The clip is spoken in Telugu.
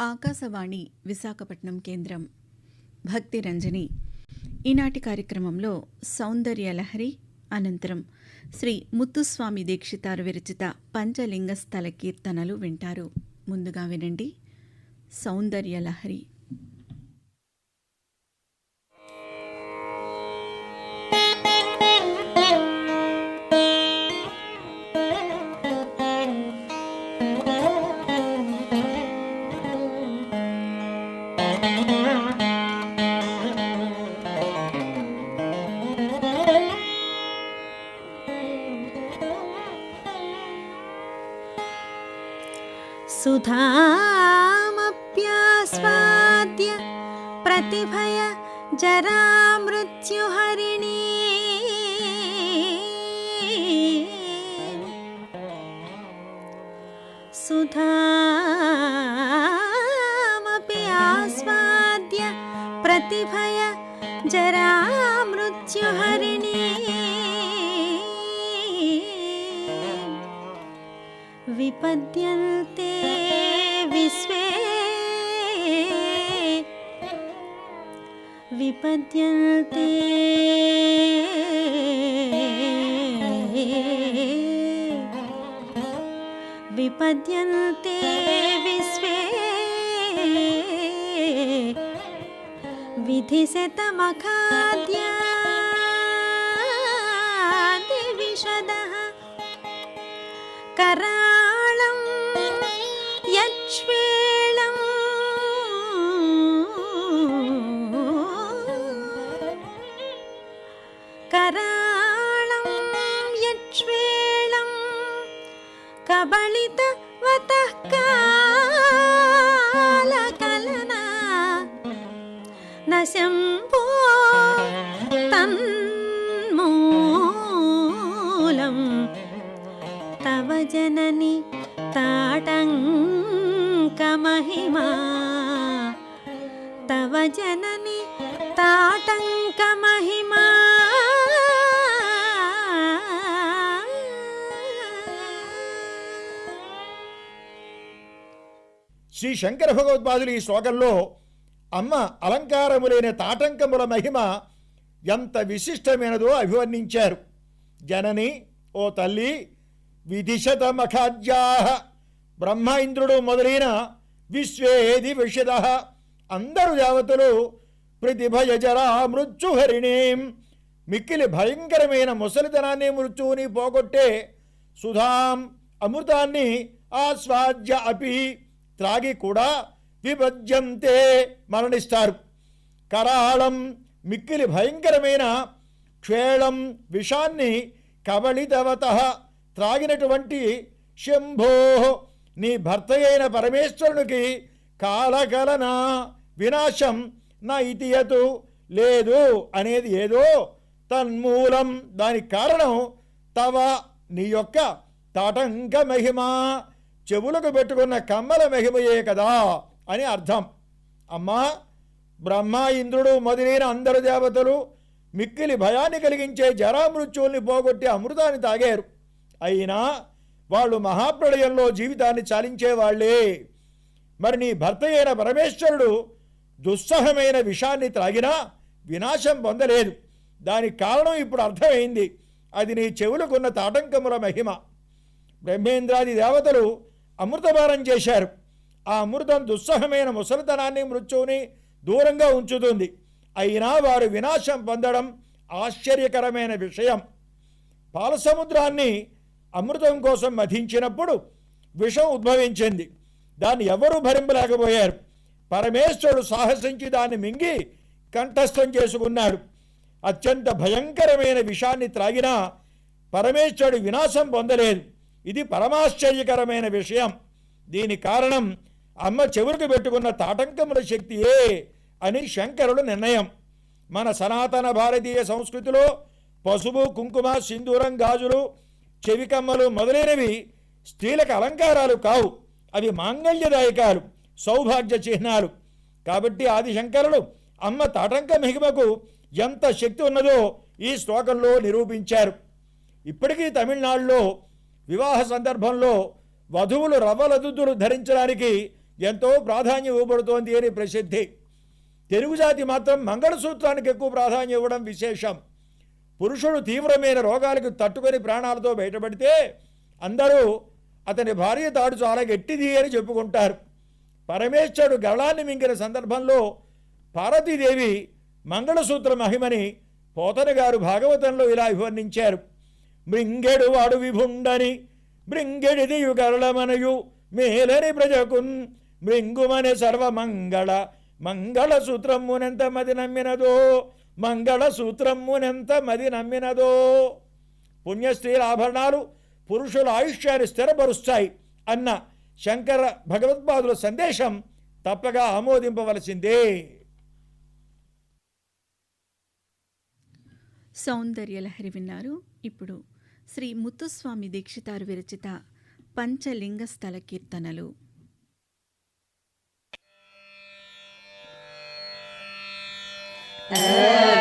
ఆకాశవాణి విశాఖపట్నం కేంద్రం. భక్తి రంజని. ఈనాటి కార్యక్రమంలో సౌందర్య లహరి అనంతరం శ్రీ ముత్తుస్వామి దీక్షితారు విరచిత పంచలింగ స్థల కీర్తనలు వింటారు. ముందుగా వినండి. సౌందర్య सुधामप्यास्वाद्य प्रतिभय जरामृत्युहरिणी। सुधामपि आस्वाद्य प्रतिभय जरामृत्युहरिणी। विपद्यन्ते विपद्यन्ते विपद्यन्ते विश्वे विधिशतमखाद्यादिविशदः కబళిత వతకాల కలన నశంపో తన్మూలం. తవ జనని తాటంకమహిమా. తవ జనని తాటంకమహిమా. శ్రీ శంకర భగవత్పాదులు ఈ శ్లోకంలో అమ్మ అలంకారములైన తాటంకముల మహిమ ఎంత విశిష్టమైనదో అభివర్ణించారు. జనని ఓ తల్లి విధిషత మఖాద్యాహ బ్రహ్మ ఇంద్రుడు మొదలైన విశ్వేది విషద అందరు దేవతలు ప్రతిభయజరా మృత్యుహరిణీం. మిక్కిలి భయంకరమైన ముసలితనాన్ని మృత్యువుని పోగొట్టే సుధాం అమృతాన్ని ఆస్వాద్య అపి. త్రాగి కూడా విభజ్యంతే మరణిస్తారు. కరాళం మిక్కిలి భయంకరమైన క్షేళం విషాన్ని కబళితవత త్రాగినటువంటి శంభో. నీ భర్త అయిన పరమేశ్వరునికి కాలకలన వినాశం నా ఇతియతు లేదు అనేది ఏదో తన్మూలం. దానికి కారణం తవ నీ యొక్క తాటంక మహిమ. చెవులకు పెట్టుకున్న కమ్మల మహిమయే కదా అని అర్థం. అమ్మా బ్రహ్మ ఇంద్రుడు మొదలైన అందరు దేవతలు మిక్కిలి భయాన్ని కలిగించే జరామృత్యుల్ని పోగొట్టి అమృతాన్ని తాగారు. అయినా వాళ్ళు మహాప్రళయంలో జీవితాన్ని చాలించేవాళ్ళే మరి నీ భర్త అయిన పరమేశ్వరుడు దుస్సహమైన విషాన్ని త్రాగినా వినాశం పొందలేదు. దానికి కారణం ఇప్పుడు అర్థమైంది. అది నీ చెవులకున్న తాటంకముల మహిమ. బ్రహ్మేంద్రాది దేవతలు అమృతభారం చేశారు. ఆ అమృతం దుస్సహమైన ముసలితనాన్ని మృత్యువుని దూరంగా ఉంచుతుంది. అయినా వారు వినాశం పొందడం ఆశ్చర్యకరమైన విషయం. పాలసముద్రాన్ని అమృతం కోసం మధించినప్పుడు విషం ఉద్భవించింది. దాన్ని ఎవరూ భరింపలేకపోయారు. పరమేశ్వరుడు సాహసించి దాన్ని మింగి కంఠస్థం చేసుకున్నాడు. అత్యంత భయంకరమైన విషాన్ని త్రాగినా పరమేశ్వరుడు వినాశం పొందలేదు. ఇది పరమాశ్చర్యకరమైన విషయం. దీని కారణం అమ్మ చెవులకు పెట్టుకున్న తాటంకముల శక్తియే అని శంకరుడు నిర్ణయం. మన సనాతన భారతీయ సంస్కృతిలో పసుపు కుంకుమ సింధూరం గాజులు చెవికమ్మలు మొదలైనవి స్త్రీలకు అలంకారాలు కావు. అవి మాంగళ్యదాయకాలు సౌభాగ్య చిహ్నాలు. కాబట్టి ఆదిశంకరుడు అమ్మ తాటంక మహిమకు ఎంత శక్తి ఉన్నదో ఈ శ్లోకంలో నిరూపించారు. ఇప్పటికీ తమిళనాడులో వివాహ సందర్భంలో వధువులు రవ్వలదుద్దులు ధరించడానికి ఎంతో ప్రాధాన్యం ఇవ్వబడుతోంది అని ప్రసిద్ధి. తెలుగు జాతి మాత్రం మంగళసూత్రానికి ఎక్కువ ప్రాధాన్యం ఇవ్వడం విశేషం. పురుషుడు తీవ్రమైన రోగాలకు తట్టుకొని ప్రాణాలతో బయటపడితే అందరూ అతని భార్య తాడు చాలా గట్టిది అని చెప్పుకుంటారు. పరమేశ్వరుడు గళాన్ని మింగిన సందర్భంలో పార్వతీదేవి మంగళసూత్ర మహిమని పోతన గారు భాగవతంలో ఇలా వివర్ణించారు మృంగెడు వాడు విభుండని మృంగెడిది గరళమనయు మేలని ప్రజకున్ మృంగుమనే సర్వమంగళ మంగళసూత్రమునెంత మది నమ్మినదో మంగళసూత్రమునెంత మది నమ్మినదో. పుణ్యస్త్రీల ఆభరణాలు పురుషుల ఆయుష్యాన్ని స్థిరపరుస్తాయి అన్న శంకర భగవత్పాదుల సందేశం తప్పగా ఆమోదింపవలసిందే. సౌందర్యలహరి విన్నారు. ఇప్పుడు శ్రీ ముత్తుస్వామి దీక్షితారు విరచిత పంచలింగ స్థల కీర్తనలు. ఆ